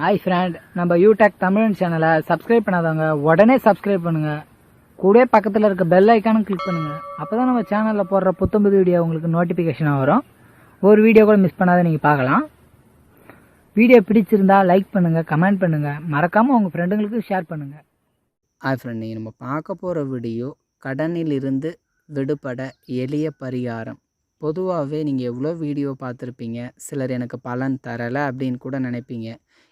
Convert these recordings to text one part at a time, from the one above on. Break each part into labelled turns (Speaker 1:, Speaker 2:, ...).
Speaker 1: Hi friend நம்ம யூடெக் தமிழ் சேனலை subscribe பண்ணாதவங்க உடனே சப்ஸ்கிரைப் பண்ணுங்க. கூட பக்கத்தில் இருக்க பெல் ஐக்கானும் கிளிக் பண்ணுங்க. அப்பதான் நம்ம சேனலில் போடுற புத்தம்புது வீடியோ உங்களுக்கு நோட்டிஃபிகேஷனாக வரும். ஒரு வீடியோ கூட மிஸ் பண்ணாத நீங்கள் பார்க்கலாம். வீடியோ பிடிச்சிருந்தா லைக் பண்ணுங்கள் கமெண்ட் பண்ணுங்கள் மறக்காமல் உங்கள் ஃப்ரெண்டுங்களுக்கு ஷேர் பண்ணுங்கள்
Speaker 2: ஹாய் ஃப்ரெண்ட் நீங்கள் நம்ம பார்க்க போகிற வீடியோ கடனில் இருந்து விடுபட எளிய பரிகாரம். பொதுவாகவே நீங்கள் எவ்வளோ வீடியோ பார்த்துருப்பீங்க சிலர் எனக்கு பலன் தரலை அப்படின்னு கூட நினைப்பீங்க.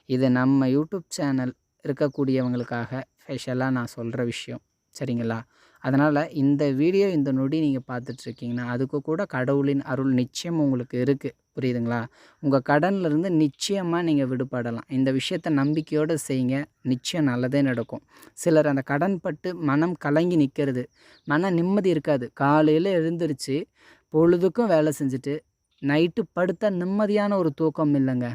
Speaker 2: இது நம்ம யூடியூப் சேனல் இருக்கக்கூடியவங்களுக்காக ஸ்பெஷலாக நான் சொல்கிற விஷயம். சரிங்களா? அதனால் இந்த வீடியோ இந்த நொடி நீங்கள் பார்த்துட்ருக்கீங்கன்னா அதுக்கு கூட கடவுளின் அருள் நிச்சயம் உங்களுக்கு இருக்குது புரியுதுங்களா? உங்கள் கடன்லேருந்து நிச்சயமாக நீங்கள் விடுபடலாம். இந்த விஷயத்தை நம்பிக்கையோடு செய்யுங்க நிச்சயம் நல்லதே நடக்கும். சிலர் அந்த கடன் பட்டு மனம் கலங்கி நிற்கிறது மன நிம்மதி இருக்காது. காலையில் எழுந்திருச்சு பொழுதுக்கும் வேலை செஞ்சுட்டு நைட்டு படுத்தா நிம்மதியான ஒரு தூக்கம் இல்லைங்க.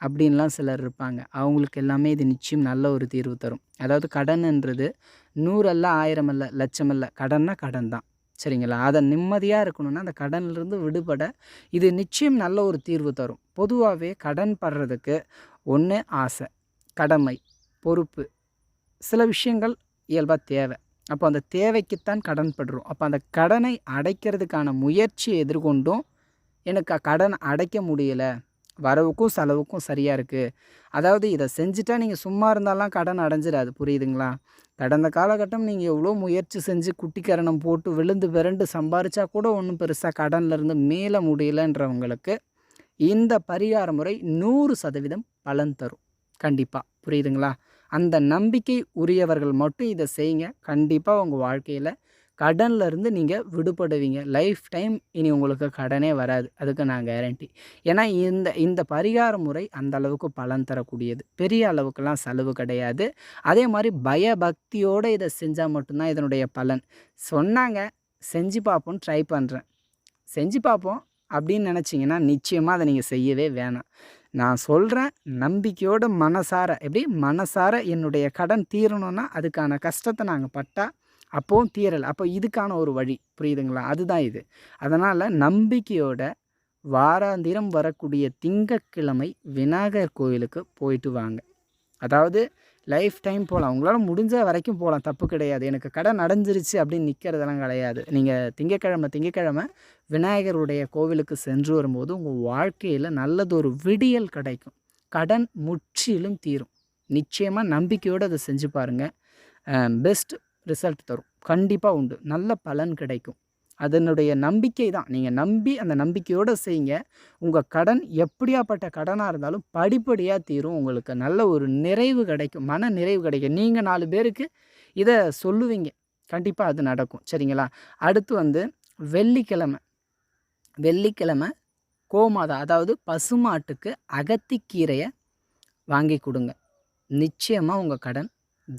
Speaker 2: அப்படின்லாம் சிலர் இருப்பாங்க. அவங்களுக்கு எல்லாமே இது நிச்சயம் நல்ல ஒரு தீர்வு தரும். அதாவது கடன்ன்றது நூறல்ல ஆயிரம் அல்ல லட்சம் அல்ல. கடன்னா கடன் தான். சரிங்களா? அதை நிம்மதியாக இருக்கணும்னா அந்த கடன்லேருந்து விடுபட இது நிச்சயம் நல்ல ஒரு தீர்வு தரும். பொதுவாகவே கடன் படுறதுக்கு ஒன்று ஆசை கடமை பொறுப்பு. சில விஷயங்கள் இயல்பாக தேவை. அப்போ அந்த தேவைக்குத்தான் கடன் படுறோம். அப்போ அந்த கடனை அடைக்கிறதுக்கான முயற்சியை எதிர்கொண்டும் எனக்கு கடன் அடைக்க முடியல. வரவுக்கும் செலவுக்கும் சரியாக இருக்குது அதாவது இதை செஞ்சுட்டா நீங்கள் சும்மா இருந்தாலாம் கடன் அடைஞ்சிடாது. புரியுதுங்களா? கடந்த காலகட்டம் நீங்கள் எவ்வளோ முயற்சி செஞ்சு குட்டிக்கரணம் போட்டு விழுந்து விரண்டு சம்பாரிச்சா கூட ஒன்றும் பெருசாக கடன்லேருந்து இருந்து மேல முடியலன்றவங்களுக்கு இந்த பரிகார முறை நூறு சதவீதம் பலன் தரும். கண்டிப்பாக புரியுதுங்களா? அந்த நம்பிக்கை உரியவர்கள் மட்டும் இதை செய்யுங்க. கண்டிப்பாக உங்கள் வாழ்க்கையில் கடன்லேருந்து நீங்கள் விடுபடுவீங்க. லைஃப் டைம் இனி உங்களுக்கு கடனே வராது. அதுக்கு நான் கேரண்டி ஏன்னா இந்த இந்த பரிகார முறை அந்த அளவுக்கு பலன் தரக்கூடியது. பெரிய அளவுக்கெல்லாம் செலவு கிடையாது. அதே மாதிரி பயபக்தியோடு இதை செஞ்சால் மட்டும்தான் இதனுடைய பலன். சொன்னாங்க செஞ்சு பார்ப்போம் ட்ரை பண்ணுறேன் செஞ்சு பார்ப்போம் அப்படின்னு நினச்சிங்கன்னா நிச்சயமாக அதை நீங்கள் செய்யவே வேணாம். நான் சொல்கிறேன் நம்பிக்கையோட மனசார எப்படி மனசார என்னுடைய கடன் தீரணும்னா அதுக்கான கஷ்டத்தை நாங்கள் பட்டால் அப்போவும் தீரலை. அப்போ இதுக்கான ஒரு வழி. புரியுதுங்களா? அதுதான் இது. அதனால் நம்பிக்கையோட வாராந்திரம் வரக்கூடிய திங்கட்கிழமை விநாயகர் கோயிலுக்கு போயிட்டு வாங்க. அதாவது லைஃப் டைம் போகலாம். உங்களால் முடிஞ்ச வரைக்கும் போகலாம். தப்பு கிடையாது. எனக்கு கடன் அடைஞ்சிருச்சு அப்படின்னு நிற்கிறதெல்லாம் கிடையாது. நீங்கள் திங்கக்கிழமை திங்கக்கிழமை விநாயகருடைய கோவிலுக்கு சென்று வரும்போது உங்கள் வாழ்க்கையில் நல்லதொரு விடியல் கிடைக்கும். கடன் முற்றிலும் தீரும். நிச்சயமாக நம்பிக்கையோடு அதை செஞ்சு பாருங்கள் பெஸ்ட் ரிசல்ட் தரும். கண்டிப்பாக உண்டு. நல்ல பலன் கிடைக்கும். அதனுடைய நம்பிக்கை தான். நீங்கள் நம்பி அந்த நம்பிக்கையோடு செய்யுங்க. உங்கள் கடன் எப்படியாப்பட்ட கடனாக இருந்தாலும் படிப்படியாக தீரும். உங்களுக்கு நல்ல ஒரு நிறைவு கிடைக்கும். மன நிறைவு கிடைக்கும். நீங்கள் நாலு பேருக்கு இதை சொல்லுவீங்க. கண்டிப்பாக அது நடக்கும். சரிங்களா? அடுத்து வந்து வெள்ளிக்கிழமை. வெள்ளிக்கிழமை கோமாதா அதாவது பசுமாட்டுக்கு அகத்திக்கீரையை வாங்கி கொடுங்க. நிச்சயமாக உங்கள் கடன்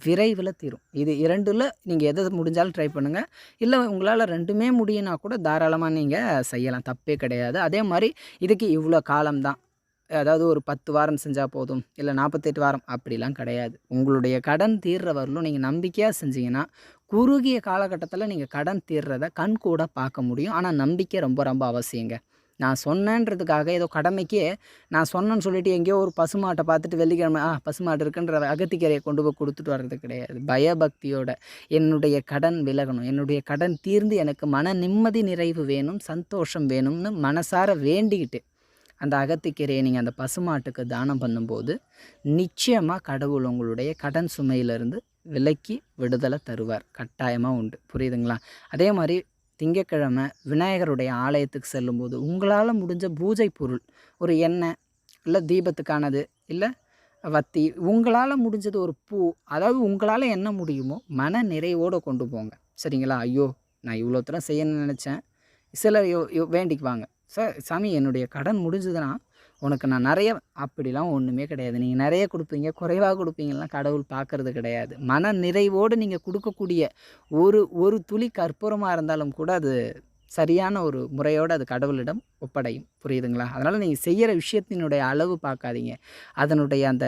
Speaker 2: விரைவில் தீரும். இது இரண்டில் நீங்கள் எதை முடிஞ்சாலும் ட்ரை பண்ணுங்கள் இல்லை உங்களால் ரெண்டுமே முடியும்னா கூட தாராளமாக நீங்கள் செய்யலாம். தப்பே கிடையாது. அதே மாதிரி இதுக்கு இவ்வளோ காலம்தான் அதாவது ஒரு பத்து வாரம் செஞ்சால் போதும். இல்லை நாற்பத்தெட்டு வாரம் அப்படிலாம் கிடையாது. உங்களுடைய கடன் தீர்ற வரலும் நீங்கள் நம்பிக்கையாக செஞ்சீங்கன்னா குறுகிய காலகட்டத்தில் நீங்கள் கடன் தீர்றதை கண் கூட பார்க்க முடியும். ஆனால் நம்பிக்கை ரொம்ப ரொம்ப அவசியங்க. நான் சொன்னேன்றதுக்காக ஏதோ கடமைக்கே நான் சொன்னேன்னு சொல்லிட்டு எங்கேயோ ஒரு பசுமாட்டை பார்த்துட்டு வெள்ளிக்கிழமை ஆ பசுமாட்டு இருக்குன்ற அகத்திக்கரையை கொண்டு போய் கொடுத்துட்டு வர்றது கிடையாது. பயபக்தியோட என்னுடைய கடன் விலகணும். என்னுடைய கடன் தீர்ந்து எனக்கு மன நிம்மதி நிறைவு வேணும் சந்தோஷம் வேணும்னு மனசார வேண்டிக்கிட்டு அந்த அகத்திக்கரையை நீங்கள் அந்த பசுமாட்டுக்கு தானம் பண்ணும்போது நிச்சயமாக கடவுள் உங்களுடைய கடன் சுமையிலிருந்து விலக்கி விடுதலை தருவார். கட்டாயமாக உண்டு. புரியுதுங்களா? அதே மாதிரி திங்கக்கிழமை விநாயகருடைய ஆலயத்துக்கு செல்லும்போது உங்களால் முடிஞ்ச பூஜை பொருள் ஒரு எண்ணெய் இல்லை தீபத்துக்கானது இல்லை வத்தி உங்களால் முடிஞ்சது ஒரு பூ அதாவது உங்களால் என்ன முடியுமோ மன நிறைவோடு கொண்டு போங்க. சரிங்களா? ஐயோ நான் இவ்வளோ தூரம் செய்யணும்னு நினச்சேன். சிலர் யோ யோ வேண்டிக்குவாங்க. சார் சாமி என்னுடைய கடன் முடிஞ்சதுன்னா உனக்கு நான் நிறைய அப்படிலாம் ஒன்றுமே கிடையாது. நீங்கள் நிறைய கொடுப்பீங்க குறைவாக கொடுப்பீங்கலாம் கடவுள் பார்க்குறது கிடையாது. மன நிறைவோடு நீங்கள் கொடுக்கக்கூடிய ஒரு ஒரு துளி கற்பூரமாக இருந்தாலும் கூட அது சரியான ஒரு முறையோடு அது கடவுளிடம் ஒப்படையும். புரியுதுங்களா? அதனால் நீங்கள் செய்கிற விஷயத்தினுடைய அளவு பார்க்காதீங்க. அதனுடைய அந்த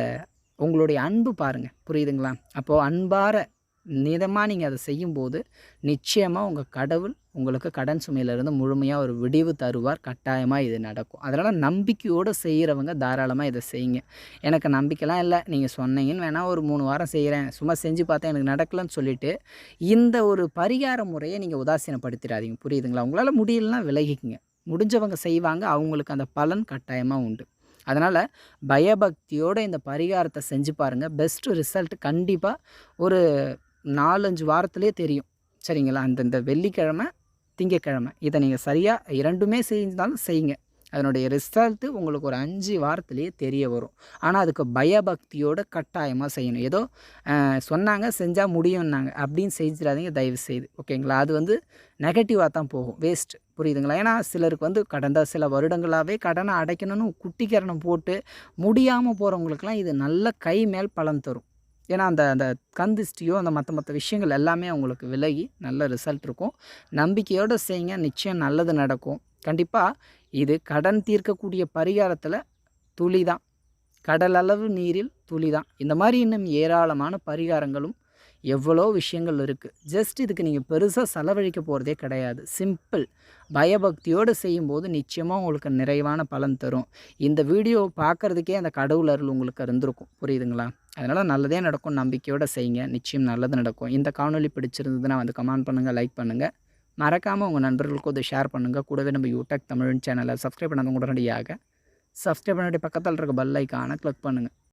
Speaker 2: உங்களுடைய அன்பு பாருங்கள் புரியுதுங்களா? அப்போது அன்பார நிதமாக நீங்கள் அதை செய்யும்போது நிச்சயமாக உங்கள் கடவுள் உங்களுக்கு கடன் சுமையிலிருந்து முழுமையாக ஒரு விடிவு தருவார். கட்டாயமாக இது நடக்கும். அதனால் நம்பிக்கையோடு செய்கிறவங்க தாராளமாக இதை செய்யுங்க. எனக்கு நம்பிக்கைலாம் இல்லை. நீங்கள் சொன்னீங்கன்னு வேணால் ஒரு மூணு வாரம் செய்கிறேன் சும்மா செஞ்சு பார்த்தேன் எனக்கு நடக்கலன்னு சொல்லிட்டு இந்த ஒரு பரிகார முறையை நீங்கள் உதாசீனப்படுத்திடாதீங்க. புரியுதுங்களா? உங்களால் முடியலன்னா விலகிக்குங்க. முடிஞ்சவங்க செய்வாங்க. அவங்களுக்கு அந்த பலன் கட்டாயமாக உண்டு. அதனால் பயபக்தியோடு இந்த பரிகாரத்தை செஞ்சு பாருங்கள் பெஸ்ட்டு ரிசல்ட் கண்டிப்பாக ஒரு நாலஞ்சு வாரத்துலேயே தெரியும். சரிங்களா? அந்தந்த வெள்ளிக்கிழமை திங்கக்கிழமை. இதை நீங்கள் சரியாக இரண்டுமே செஞ்சாலும் செய்யுங்க. அதனுடைய ரிசல்ட்டு உங்களுக்கு ஒரு அஞ்சு வாரத்துலேயே தெரிய வரும். ஆனால் அதுக்கு பயபக்தியோட கட்டாயமாக செய்யணும். ஏதோ சொன்னாங்க செஞ்சால் முடியும்னாங்க. அப்படின்னு செஞ்சிடாதீங்க தயவு செய்து ஓகேங்களா? அது வந்து நெகட்டிவாக தான் போகும். வேஸ்ட் புரியுதுங்களா? ஏன்னா சிலருக்கு வந்து கடந்த சில வருடங்களாகவே கடனை அடைக்கணும்னு குட்டிக்கரணம் போட்டு முடியாமல் போகிறவங்களுக்குலாம் இது நல்ல கை மேல் பலன் தரும். ஏன்னா அந்த அந்த கந்திஷ்டியோ அந்த மற்ற மற்ற விஷயங்கள் எல்லாமே அவங்களுக்கு விலகி நல்ல ரிசல்ட் இருக்கும். நம்பிக்கையோடு செய்யுங்க. நிச்சயம் நல்லது நடக்கும். கண்டிப்பாக இது கடன் தீர்க்கக்கூடிய பரிகாரத்தில் துளி தான் கடலளவு நீரில் துளி தான் இந்த மாதிரி இன்னும் ஏராளமான பரிகாரங்களும் எவ்வளோ விஷயங்கள் இருக்குது ஜஸ்ட் இதுக்கு நீங்கள் பெருசாக செலவழிக்க போகிறதே கிடையாது. சிம்பிள் பயபக்தியோடு செய்யும்போது நிச்சயமாக உங்களுக்கு நிறைவான பலன் தரும். இந்த வீடியோ பார்க்குறதுக்கே அந்த கடவுள் அருள் உங்களுக்கு இருந்திருக்கும். புரியுதுங்களா? அதனால் நல்லதே நடக்கும். நம்பிக்கையோடு செய்யுங்க. நிச்சயம் நல்லது நடக்கும். இந்த காணொளி பிடிச்சிருந்ததுன்னா வந்து கமெண்ட் பண்ணுங்கள் லைக் பண்ணுங்கள் மறக்காமல் உங்கள் நண்பர்களுக்கும் அதை ஷேர் பண்ணுங்கள் கூடவே நம்ம யூடியூப் தமிழ் சேனலை சப்ஸ்கிரைப் பண்ணாதவங்க உடனடியாக சப்ஸ்கிரைப் பண்ணிட்டு பக்கத்தில் இருக்க பெல் ஐக்கானை கிளிக் பண்ணுங்கள்